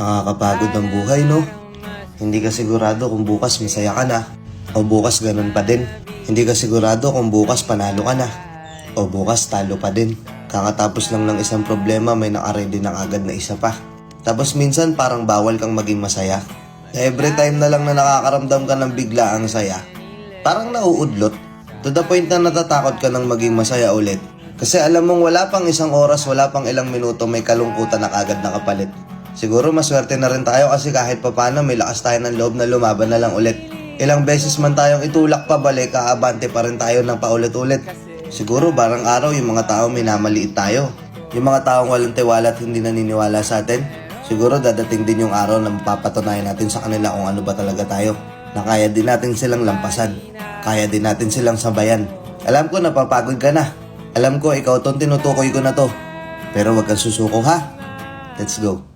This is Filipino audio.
Nakakapagod ang buhay, no? Hindi ka sigurado kung bukas masaya ka na. O bukas ganun pa din. Hindi ka sigurado kung bukas panalo ka na. O bukas talo pa din. Kakatapos lang ng isang problema, may nakaredy na agad na isa pa. Tapos minsan parang bawal kang maging masaya. Every time na lang na nakakaramdam ka ng bigla ang saya, parang nauudlot. To the point na natatakot ka ng maging masaya ulit. Kasi alam mong wala pang isang oras, wala pang ilang minuto, may kalungkutan na agad nakapalit. Siguro maswerte na rin tayo kasi kahit papano may lakas tayo ng loob na lumaban na lang ulit. Ilang beses man tayong itulak pabalik, kaabante pa rin tayo ng paulit-ulit. Siguro barang araw yung mga tao minamaliit tayo. Yung mga taong walang tiwala at hindi naniniwala sa atin, siguro dadating din yung araw na mapapatunayan natin sa kanila kung ano ba talaga tayo. Na kaya din natin silang lampasan. Kaya din natin silang sabayan. Alam ko napapagod ka na. Alam ko ikaw tong tinutukoy ko na to. Pero wag kang susuko ha. Let's go.